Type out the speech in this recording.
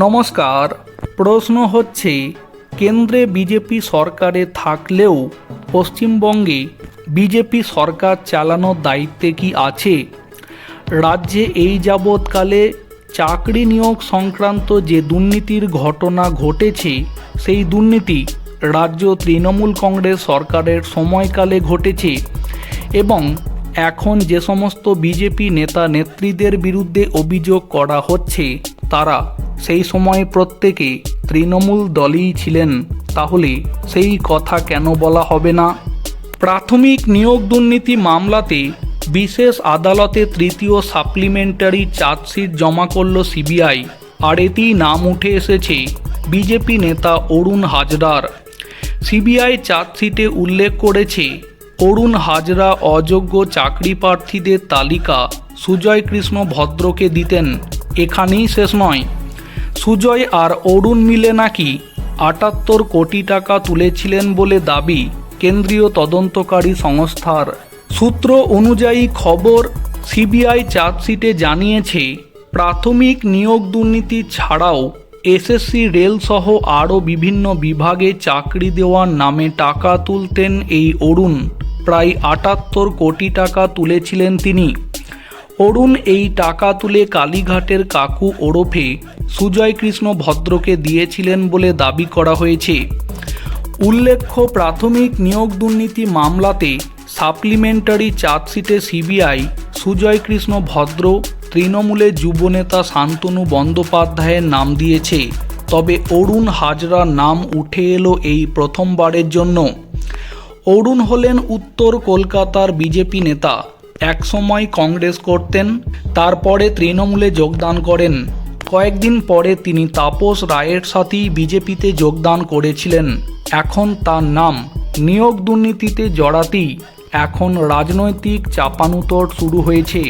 নমস্কার। প্রশ্ন হচ্ছে, কেন্দ্রে বিজেপি সরকারে থাকলেও পশ্চিমবঙ্গে বিজেপি সরকার চালানোর দায়িত্বে কি আছে? রাজ্যে এই যাবৎকালে চাকরি নিয়োগ সংক্রান্ত যে দুর্নীতির ঘটনা ঘটেছে, সেই দুর্নীতি রাজ্য তৃণমূল কংগ্রেস সরকারের সময়কালে ঘটেছে এবং এখন যে সমস্ত বিজেপি নেতা নেত্রীদের বিরুদ্ধে অভিযোগ করা হচ্ছে, তারা সেই সময় প্রত্যেকে তৃণমূল দলই ছিলেন, তাহলে সেই কথা কেন বলা হবে না? প্রাথমিক নিয়োগ দুর্নীতি মামলাতে বিশেষ আদালতে তৃতীয় সাপ্লিমেন্টারি চার্জশিট জমা করল সিবিআই, আর এতেই নাম উঠে এসেছে বিজেপি নেতা অরুণ হাজরার। সিবিআই চার্জশিটে উল্লেখ করেছে, অরুণ হাজরা অযোগ্য চাকরি প্রার্থীদের তালিকা সুজয় কৃষ্ণ ভদ্রকে দিতেন, এখানেই শেষ নয়। সুজয় আর অরুণ মিলে নাকি আটাত্তর কোটি টাকা তুলেছিলেন বলে দাবি কেন্দ্রীয় তদন্তকারী সংস্থার। সূত্র অনুযায়ী খবর সিবিআই চার্জশিটে জানিয়েছে, প্রাথমিক নিয়োগ দুর্নীতি ছাড়াও এসএসসি রেল সহ আরও বিভিন্ন বিভাগে চাকরি দেওয়ার নামে টাকা তুলতেন এই অরুণ। প্রায় আটাত্তর কোটি টাকা তুলেছিলেন তিনি। অরুণ এই টাকা তুলে কালীঘাটের কাকু ওরফে সুজয় কৃষ্ণ ভদ্রকে দিয়েছিলেন বলে দাবি করা হয়েছে। উল্লেখ্য, প্রাথমিক নিয়োগ দুর্নীতি মামলাতে সাপ্লিমেন্টারি চার্জশিটে সিবিআই সুজয় কৃষ্ণ ভদ্র তৃণমূলের যুবনেতা শান্তনু বন্দ্যোপাধ্যায়ের নাম দিয়েছে। তবে অরুণ হাজরার নাম উঠে এলো এই প্রথমবারের জন্য। অরুণ হলেন উত্তর কলকাতার বিজেপি নেতা। একসময় কংগ্রেস করতেন, তারপরে তৃণমূলে যোগদান করেন। কয়েকদিন পরে তিনি তাপস রায়ের সাথেই বিজেপিতে যোগদান করেছিলেন। এখন তার নাম নিয়োগ দুর্নীতিতে জড়াতেই এখন রাজনৈতিক চাপানুতর শুরু হয়েছে।